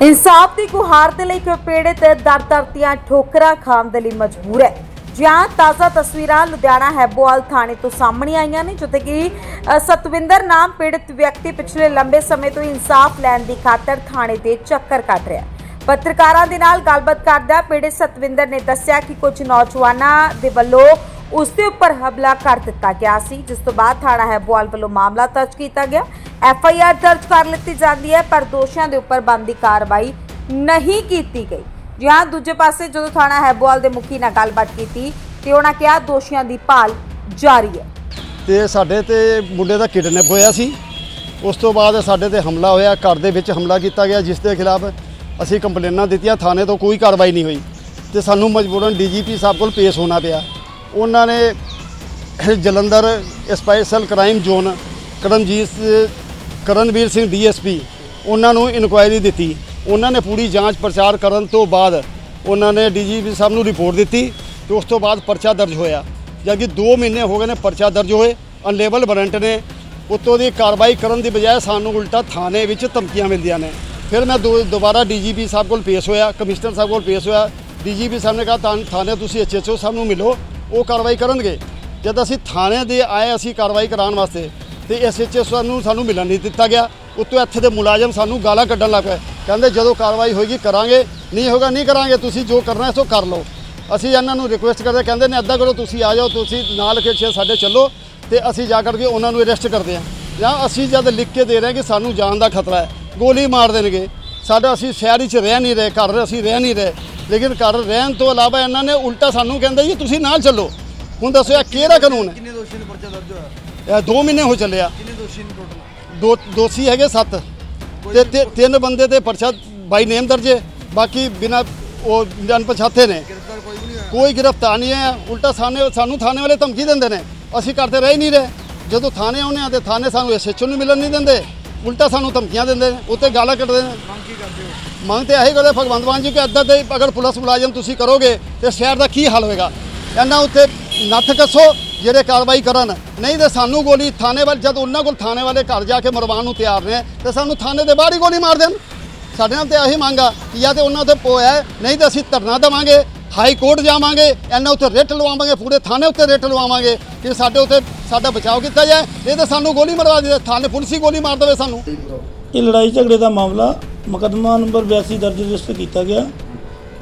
ਇਨਸਾਫ ਦੀ ਗੁਹਾਰ ਦੇ ਲਈ ਇੱਕ ਪੀੜਿਤ ਦਰ ਦਰ ਦੀਆਂ ਠੋਕਰਾਂ ਖਾਣ ਦੇ ਲਈ ਮਜਬੂਰ ਹੈ। ਜਿਹਾਂ ਤਾਜ਼ਾ ਤਸਵੀਰਾਂ ਲੁਧਿਆਣਾ ਹੈਬੋਵਾਲ ਥਾਣੇ ਤੋਂ ਸਾਹਮਣੇ ਆਈਆਂ ਨੇ, ਜਿੱਥੇ ਕਿ ਸਤਵਿੰਦਰ ਨਾਮ ਪੀੜਿਤ ਵਿਅਕਤੀ ਪਿਛਲੇ ਲੰਬੇ ਸਮੇਂ ਤੋਂ ਇਨਸਾਫ ਲੈਣ ਦੀ ਖਾਤਰ ਥਾਣੇ ਦੇ ਚੱਕਰ ਕੱਟ ਰਿਹਾ ਹੈ। ਪੱਤਰਕਾਰਾਂ ਦੇ ਨਾਲ ਗੱਲਬਾਤ ਕਰਦਿਆਂ ਪੀੜਤ ਸਤਵਿੰਦਰ ਨੇ ਦੱਸਿਆ ਕਿ ਕੁਝ ਨੌਜਵਾਨਾਂ ਦੇ ਵੱਲੋਂ ਉਸ ਦੇ ਉੱਪਰ ਹਮਲਾ ਕਰ ਦਿੱਤਾ ਗਿਆ ਸੀ, ਜਿਸ ਤੋਂ ਬਾਅਦ ਥਾਣਾ ਹੈਬੋਵਾਲ ਵੱਲੋਂ ਮਾਮਲਾ ਦਰਜ ਕੀਤਾ ਗਿਆ। ਐਫ ਆਈ ਆਰ ਦਰਜ ਕਰ ਲਿੱਤੀ ਜਾਂਦੀ ਹੈ, ਪਰ ਦੋਸ਼ੀਆਂ ਦੇ ਉੱਪਰ ਬਣਦੀ ਕਾਰਵਾਈ ਨਹੀਂ ਕੀਤੀ ਗਈ। ਜੀ ਦੂਜੇ ਪਾਸੇ ਜਦੋਂ ਥਾਣਾ ਹੈਬੋਵਾਲ ਦੇ ਮੁਖੀ ਨਾਲ ਗੱਲਬਾਤ ਕੀਤੀ, ਤੇ ਉਹਨਾਂ ਕਿਹਾ ਦੋਸ਼ੀਆਂ ਦੀ ਭਾਲ ਜਾਰੀ ਹੈ। ਤੇ ਸਾਡੇ ਤੇ ਮੁੰਡੇ ਦਾ ਕਿਡਨੈਪ ਹੋਇਆ ਸੀ। ਉਸ ਤੋਂ ਬਾਅਦ ਸਾਡੇ ਤੇ ਹਮਲਾ ਹੋਇਆ, ਘਰ ਦੇ ਵਿੱਚ ਹਮਲਾ ਕੀਤਾ ਗਿਆ, ਜਿਸ ਦੇ ਖਿਲਾਫ ਅਸੀਂ ਕੰਪਲੇਨਾਂ ਦਿੱਤੀਆਂ, ਥਾਣੇ ਤੋਂ ਕੋਈ ਕਾਰਵਾਈ ਨਹੀਂ ਹੋਈ। ਤੇ ਸਾਨੂੰ ਮਜਬੂਰਨ ਡੀਜੀਪੀ ਸਾਹਿਬ ਕੋਲ ਪੇਸ਼ ਹੋਣਾ ਪਿਆ। ਉਹਨਾਂ ਨੇ Jalandhar special crime zone Karamjit Karanveer Singh DSP, ਉਹਨਾਂ ਨੂੰ ਇਨਕੁਆਇਰੀ ਦਿੱਤੀ। ਉਹਨਾਂ ਨੇ ਪੂਰੀ ਜਾਂਚ ਪ੍ਰਚਾਰ ਕਰਨ ਤੋਂ ਬਾਅਦ ਉਹਨਾਂ ਨੇ ਡੀਜੀਪੀ ਸਾਹਿਬ ਨੂੰ ਰਿਪੋਰਟ ਦਿੱਤੀ ਤੇ ਉਸ ਤੋਂ ਬਾਅਦ ਪਰਚਾ ਦਰਜ ਹੋਇਆ। ਜਦਕਿ 2 ਮਹੀਨੇ ਹੋ ਗਏ ਨੇ ਪਰਚਾ ਦਰਜ ਹੋਏ ਅਨਲੇਬਲ ਵਾਰੰਟ ਨੇ। ਉੱਤੋਂ ਦੀ ਕਾਰਵਾਈ ਕਰਨ ਦੀ ਬਜਾਏ ਸਾਨੂੰ ਉਲਟਾ ਥਾਣੇ ਵਿੱਚ ਧਮਕੀਆਂ ਮਿਲਦੀਆਂ ਨੇ। ਫਿਰ ਮੈਂ ਦੋ ਦੁਬਾਰਾ ਡੀਜੀਪੀ ਸਾਹਿਬ ਕੋਲ ਪੇਸ਼ ਹੋਇਆ, ਕਮਿਸ਼ਨਰ ਸਾਹਿਬ ਕੋਲ ਪੇਸ਼ ਹੋਇਆ। ਡੀਜੀਪੀ ਸਾਹਿਬ ਨੇ ਕਿਹਾ ਥਾਂ- ਥਾਣੇ ਤੁਸੀਂ ਐਚਐਚਓ ਸਾਹਿਬ ਨੂੰ ਮਿਲੋ, ਉਹ ਕਾਰਵਾਈ ਕਰਨਗੇ। ਜਦ ਅਸੀਂ ਥਾਣੇ ਦੇ ਆਏ, ਅਸੀਂ ਕਾਰਵਾਈ ਕਰਾਉਣ ਵਾਸਤੇ ਤੇ ਇਸ ਵਿੱਚ ਸਾਨੂੰ ਸਾਨੂੰ ਮਿਲਣ ਨਹੀਂ ਦਿੱਤਾ ਗਿਆ। ਉੱਤੋਂ ਇੱਥੇ ਦੇ ਮੁਲਾਜ਼ਮ ਸਾਨੂੰ ਗਾਲਾਂ ਕੱਢਣ ਲੱਗ ਪਏ। ਕਹਿੰਦੇ ਜਦੋਂ ਕਾਰਵਾਈ ਹੋਏਗੀ ਕਰਾਂਗੇ, ਨਹੀਂ ਹੋਗਾ ਨਹੀਂ ਕਰਾਂਗੇ, ਤੁਸੀਂ ਜੋ ਕਰਨਾ ਹੈ ਸੋ ਕਰ ਲਓ। ਅਸੀਂ ਇਹਨਾਂ ਨੂੰ ਰਿਕੁਐਸਟ ਕਰਦੇ, ਕਹਿੰਦੇ ਨੇ ਅੱਧਾ ਕਰੋ, ਤੁਸੀਂ ਆ ਜਾਓ, ਤੁਸੀਂ ਨਾਲ ਕੇ ਛੇ ਸਾਡੇ ਚੱਲੋ ਤੇ ਅਸੀਂ ਜਾ ਕਰਕੇ ਉਹਨਾਂ ਨੂੰ ਅਰੈਸਟ ਕਰਦੇ ਹਾਂ। ਜਾਂ ਅਸੀਂ ਜਦ ਲਿਖ ਕੇ ਦੇ ਰਹੇ ਹਾਂ ਕਿ ਸਾਨੂੰ ਜਾਨ ਦਾ ਖਤਰਾ ਹੈ, ਗੋਲੀ ਮਾਰ ਦੇਣਗੇ। ਸਾਡਾ ਅਸੀਂ ਸ਼ਹਿਰ ਵਿੱਚ ਰਹਿ ਨਹੀਂ ਰਹੇ, ਘਰ ਅਸੀਂ ਰਹਿ ਨਹੀਂ ਰਹੇ। ਲੇਕਿਨ ਘਰ ਰਹਿਣ ਤੋਂ ਇਲਾਵਾ ਇਹਨਾਂ ਨੇ ਉਲਟਾ ਸਾਨੂੰ ਕਹਿੰਦਾ ਜੀ, ਤੁਸੀਂ ਨਾਲ ਚੱਲੋ। ਹੁਣ ਦੱਸੋ ਇਹ ਕਿਹੜਾ ਕਾਨੂੰਨ ਹੈ? ਕਿੰਨੇ ਦੋਸ਼ੀ ਨੂੰ ਪਰਚਾ ਦਰਜ ਹੋਇਆ? 2 ਮਹੀਨੇ ਹੋ ਚੱਲਿਆ ਕਿੰਨੇ ਦੋਸ਼ੀ ਨੇ ਟੋਟਲ? ਦੋ ਦੋਸ਼ੀ ਹੈਗੇ 7 ਤੇ ਤੇ- ਤਿੰਨ ਬੰਦੇ ਤੇ ਪਰਚਾ ਬਾਈ ਨੇਮ ਦਰਜੇ ਬਾਕੀ ਬਿਨਾ ਉਹ ਅਣਪਛਾਤੇ ਨੇ। ਗ੍ਰਿਫਤਾਰ ਕੋਈ ਵੀ ਨਹੀਂ ਹੋਇਆ? ਕੋਈ ਗ੍ਰਿਫਤਾਰ ਨਹੀਂ ਹੈ। ਉਲਟਾ ਥਾਣੇ ਸਾਨੂੰ ਥਾਣੇ ਵਾਲੇ ਧਮਕੀ ਦਿੰਦੇ ਨੇ। ਅਸੀਂ ਕਰਦੇ ਰਹਿ ਹੀ ਨਹੀਂ ਰਹੇ। ਜਦੋਂ ਥਾਣੇ ਆਉਂਦੇ ਆ ਤੇ ਥਾਣੇ ਸਾਨੂੰ ਐਸਐਚਓ ਨੂੰ ਮਿਲਣ ਨਹੀਂ ਦਿੰਦੇ। ਉਲਟਾ ਸਾਨੂੰ ਧਮਕੀਆਂ ਦਿੰਦੇ ਨੇ। ਉੱਤੇ ਗਾਲਾਂ ਕੱਢਦੇ ਨੇ। ਮੰਗ ਕੀ ਕਰਦੇ ਹੋ? ਮੰਗ ਤੇ ਇਹੀ ਕਰਦੇ ਭਗਵੰਤ ਮਾਨ ਜੀ ਕਿ ਅੱਧਾ ਤੇ ਅਗਰ ਪੁਲਿਸ ਮੁਲਾਜ਼ਮ ਤੁਸੀਂ ਕਰੋਗੇ ਤੇ ਸ਼ਹਿਰ ਦਾ ਕੀ ਹਾਲ ਹੋਏਗਾ? ਇਹਨਾਂ ਉੱਤੇ ਨੱਥ ਕੱਸੋ। ਜਿਹੜੇ ਕਾਰਵਾਈ ਕਰਨ। ਨਹੀਂ ਤੇ ਸਾਨੂੰ ਗੋਲੀ ਥਾਣੇ ਵਾਲੇ ਜਦ ਉਹਨਾਂ ਕੋਲ ਥਾਣੇ ਵਾਲੇ ਘਰ ਜਾ ਕੇ ਮਰਵਾਉਣ ਨੂੰ ਤਿਆਰ ਨੇ ਤੇ ਸਾਨੂੰ ਥਾਣੇ ਦੇ ਬਾਹਰ ਹੀ ਗੋਲੀ ਮਾਰ ਦੇਣ। ਸਾਡੇ ਨਾਲ ਤੇ ਇਹੀ ਮੰਗ ਆ ਕਿ ਜਾਂ ਤੇ ਉਹਨਾਂ ਤੇ ਪੋਇਆ ਹੈ, ਨਹੀਂ ਤੇ ਅਸੀਂ ਧਰਨਾ ਦੇਵਾਂਗੇ ਹਾਈ ਕੋਰਟ ਜਾਵਾਂਗੇ ਇਹਨਾਂ ਉੱਤੇ ਰਿਟ ਲਵਾਵਾਂਗੇ ਪੂਰੇ ਥਾਣੇ ਉੱਤੇ ਰਿਟ ਲਵਾਵਾਂਗੇ ਕਿ ਸਾਡੇ ਉੱਤੇ ਸਾਡਾ ਬਚਾਅ ਕੀਤਾ ਜਾਏ। ਇਹ ਤਾਂ ਸਾਨੂੰ ਗੋਲੀ ਮਰਵਾ ਦੇ ਥਾਣੇ ਪੁਲਿਸ ਹੀ ਗੋਲੀ ਮਾਰ ਦੇਵੇ ਸਾਨੂੰ। ਇਹ ਲੜਾਈ ਝਗੜੇ ਦਾ ਮਾਮਲਾ ਮੁਕੱਦਮਾ ਨੰਬਰ 82 ਦਰਜ ਰਜਿਸਟਰ ਕੀਤਾ ਗਿਆ।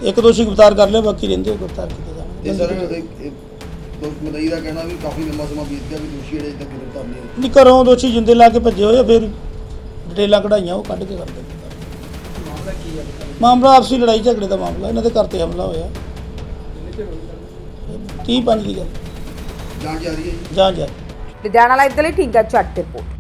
ਇੱਕ ਦੋਸ਼ੀ ਗ੍ਰਿਫਤਾਰ ਕਰ ਲਿਆ ਬਾਕੀ ਰਹਿੰਦੇ ਗ੍ਰਿਫਤਾਰ ਕੀਤੇ ਇਹ ਸਰ ਜਾਣਗੇ ਮਦਈ ਦਾ ਕਹਿਣਾ ਵੀ ਕਾਫੀ ਲੰਮਾ ਸਮਾਂ ਬੀਤ ਗਿਆ ਵੀ ਦੋਸ਼ੀ ਜਿਹੜੇ ਅਜੇ ਤੱਕ ਗ੍ਰਿਫਤਾਰ ਨਹੀਂ ਹੋਏ ਨਹੀਂ ਘਰੋਂ ਦੋਸ਼ੀ ਜਿੰਦੇ ਲਾ ਕੇ ਭੱਜੇ ਹੋਏ ਆ, ਫਿਰ ਡਿਟੇਲਾਂ ਕਢਾਈਆਂ ਉਹ ਕੱਢ ਕੇ ਕਰਦੇ ਮਾਮਲਾ ਕੀ ਹੈ? ਮਾਮਲਾ ਆਪਸੀ ਲੜਾਈ ਝਗੜੇ ਦਾ ਮਾਮਲਾ ਇਹਨਾਂ ਦੇ ਘਰ ਤੇ ਹਮਲਾ ਹੋਇਆ। 30 ਪੰਜ ਦੀ ਗੱਲ। ਜਾਂਚ ਜਾਰੀ ਹੈ ਜੀ। ਜਾਂ ਜਾਂ ਲੁਧਿਆਣਾ ਲਾਈਵ ਦੇ ਲਈ ਠੀਕ ਹੈ ਚੱਟ ਰਿਪੋਰਟ।